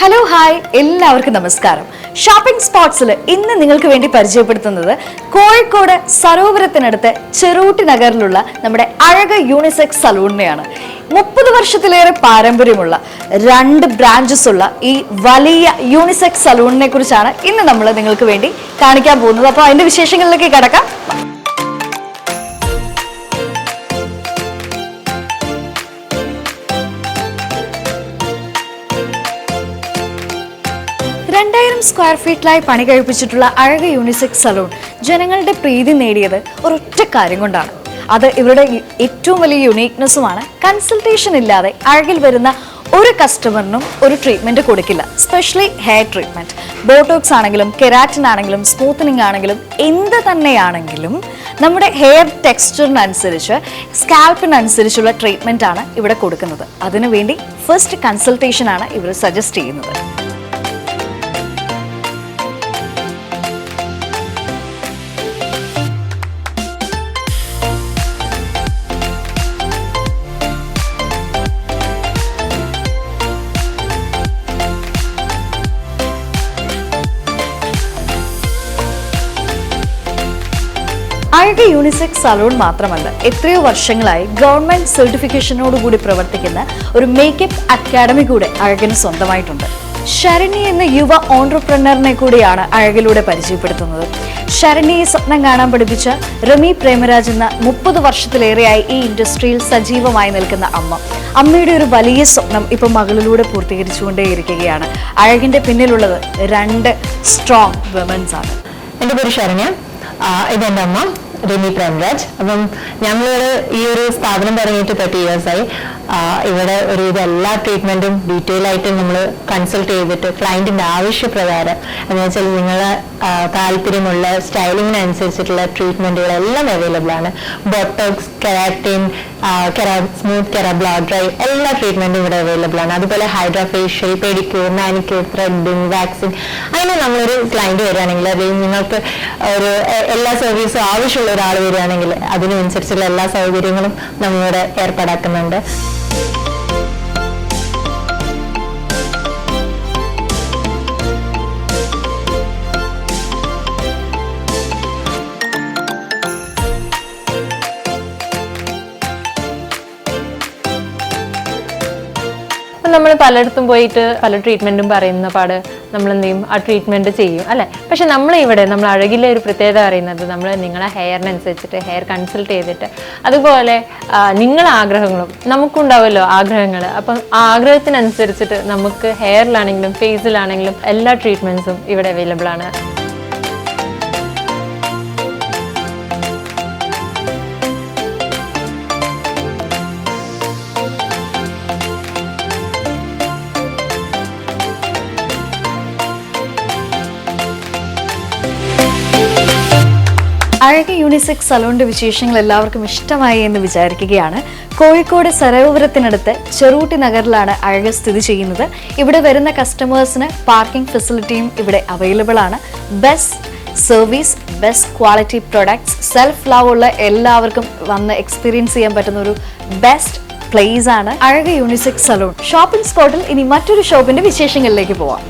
Hi എല്ലാവർക്കും നമസ്കാരം. Shopping സ്പോട്സിൽ ഇന്ന് നിങ്ങൾക്ക് വേണ്ടി പരിചയപ്പെടുത്തുന്നത് കോഴിക്കോട് സരോവരത്തിനടുത്ത് ചെറൂട്ടി നഗറിലുള്ള നമ്മുടെ അഴക യൂണിസെക്സ് സലൂണിനെയാണ്. മുപ്പത് വർഷത്തിലേറെ പാരമ്പര്യമുള്ള രണ്ട് ബ്രാഞ്ചസ് ഉള്ള ഈ വലിയ യൂണിസെക്സ് സലൂണിനെ കുറിച്ചാണ് ഇന്ന് നമ്മൾ നിങ്ങൾക്ക് വേണ്ടി കാണിക്കാൻ പോകുന്നത്. അപ്പോൾ അതിന്റെ വിശേഷങ്ങളിലേക്ക് കടക്കാം. രണ്ടായിരം സ്ക്വയർ ഫീറ്റിലായി പണി കഴിപ്പിച്ചിട്ടുള്ള അഴക യൂണിസെക്സ് സലൂൺ ജനങ്ങളുടെ പ്രീതി നേടിയത് ഒരൊറ്റ കാര്യം കൊണ്ടാണ്. അത് ഇവരുടെ ഏറ്റവും വലിയ യുണീക്നെസ്സുമാണ് കൺസൾട്ടേഷൻ ഇല്ലാതെ അഴകിൽ വരുന്ന ഒരു കസ്റ്റമറിനും ഒരു ട്രീറ്റ്മെന്റ് കൊടുക്കില്ല. സ്പെഷ്യലി ഹെയർ ട്രീറ്റ്മെന്റ് ബോട്ടോക്സ് ആണെങ്കിലും കെരാറ്റിൻ ആണെങ്കിലും സ്മൂത്തനിങ് ആണെങ്കിലും എന്ത് തന്നെയാണെങ്കിലും നമ്മുടെ ഹെയർ ടെക്സ്ചറിനനുസരിച്ച് സ്കാൽപ്പിനനുസരിച്ചുള്ള ട്രീറ്റ്മെന്റ് ആണ് ഇവിടെ കൊടുക്കുന്നത്. അതിനുവേണ്ടി ഫസ്റ്റ് കൺസൾട്ടേഷൻ ആണ് ഇവർ സജസ്റ്റ് ചെയ്യുന്നത്. അഴക യൂണിസെക്സ് സലൂൺ മാത്രമല്ല എത്രയോ വർഷങ്ങളായി ഗവൺമെന്റ് സർട്ടിഫിക്കേഷനോടുകൂടി പ്രവർത്തിക്കുന്ന ഒരു മേക്കപ്പ് അക്കാഡമി കൂടെ അഴകിന് സ്വന്തമായിട്ടുണ്ട്. ശരണി എന്ന യുവ ഓൺട്രപ്രണറിനെ കൂടിയാണ് അഴകിലൂടെ പരിചയപ്പെടുത്തുന്നത്. ശരണിയെ സ്വപ്നം കാണാൻ പഠിപ്പിച്ച റമി പ്രേമരാജ് എന്ന മുപ്പത് വർഷത്തിലേറെയായി ഈ ഇൻഡസ്ട്രിയിൽ സജീവമായി നിൽക്കുന്ന അമ്മ. അമ്മയുടെ ഒരു വലിയ സ്വപ്നം ഇപ്പോൾ മകളിലൂടെ പൂർത്തീകരിച്ചുകൊണ്ടേയിരിക്കുകയാണ്. അഴകിന്റെ പിന്നിലുള്ളത് രണ്ട് സ്ട്രോങ് വിമൻസ് ആണ്. എന്റെ പേര് ശരണ്യ. ആ, ഇതെന്റെ അമ്മ രമി പ്രേംരാജ്. അപ്പം ഞങ്ങളിവിടെ ഈ ഒരു സ്ഥാപനം തുടങ്ങിയിട്ട് തേർട്ടി ഇയേഴ്സായി ഇവിടെ ഒരു ഇത് എല്ലാ ട്രീറ്റ്മെന്റും ഡീറ്റെയിൽ ആയിട്ട് നമ്മൾ കൺസൾട്ട് ചെയ്തിട്ട് ക്ലയന്റിന്റെ ആവശ്യപ്രകാരം എന്ന് വെച്ചാൽ നിങ്ങളെ താല്പര്യമുള്ള സ്റ്റൈലിങ്ങിനനുസരിച്ചിട്ടുള്ള ട്രീറ്റ്മെന്റുകളെല്ലാം അവൈലബിൾ ആണ്. ബോട്ടോക്സ് കെരാറ്റിൻ കെരാ സ്മൂത്ത് കെറ ബ്ലോ ഡ്രൈ എല്ലാ ട്രീറ്റ്മെന്റും ഇവിടെ അവൈലബിൾ ആണ്. അതുപോലെ hydrofacial pedicure manicure threading waxing അങ്ങനെ നമ്മളൊരു ക്ലയന്റ് വരികയാണെങ്കിൽ അല്ലെങ്കിൽ നിങ്ങൾക്ക് ഒരു എല്ലാ സർവീസും ആവശ്യമുള്ള ഒരാൾ വരികയാണെങ്കിൽ അതിനനുസരിച്ചുള്ള എല്ലാ സൗകര്യങ്ങളും നമ്മളിവിടെ ഏർപ്പാടാക്കുന്നുണ്ട്. നമ്മൾ പലയിടത്തും പോയിട്ട് പല ട്രീറ്റ്മെന്റും പറയുന്ന പാട് നമ്മൾ എന്ത് ചെയ്യും ആ ട്രീറ്റ്മെന്റ് ചെയ്യും അല്ലെ? പക്ഷെ നമ്മൾ ഇവിടെ നമ്മൾ അഴകിലെ ഒരു പ്രത്യേകത പറയുന്നത് നമ്മൾ നിങ്ങളെ ഹെയറിനനുസരിച്ചിട്ട് ഹെയർ കൺസൾട്ട് ചെയ്തിട്ട്. അതുപോലെ നിങ്ങളെ ആഗ്രഹങ്ങളും നമുക്കുണ്ടാവുമല്ലോ ആഗ്രഹങ്ങൾ അപ്പം ആ ആഗ്രഹത്തിനനുസരിച്ചിട്ട് നമുക്ക് ഹെയറിലാണെങ്കിലും ഫേസിലാണെങ്കിലും എല്ലാ ട്രീറ്റ്മെന്റ്സും ഇവിടെ അവൈലബിൾ ആണ്. അഴക യൂണിസെക്സ് സലൂണിന്റെ വിശേഷങ്ങൾ എല്ലാവർക്കും ഇഷ്ടമായി എന്ന് വിചാരിക്കുകയാണ്. കോഴിക്കോട് സരോവരത്തിനടുത്ത് ചെറൂട്ടി നഗറിലാണ് അഴക സ്ഥിതി ചെയ്യുന്നത്. ഇവിടെ വരുന്ന കസ്റ്റമേഴ്സിന് പാർക്കിംഗ് ഫെസിലിറ്റിയും ഇവിടെ അവൈലബിൾ ആണ്. Best service best quality products self love ഉള്ള എല്ലാവർക്കും വന്ന് എക്സ്പീരിയൻസ് ചെയ്യാൻ പറ്റുന്ന ഒരു ബെസ്റ്റ് പ്ലേസ് ആണ് അഴക യൂണിസെക്സ് സലൂൺ ഷോപ്പിംഗ് സ്പോട്ടിൽ ഇനി മറ്റൊരു ഷോപ്പിന്റെ വിശേഷങ്ങളിലേക്ക് പോവാം.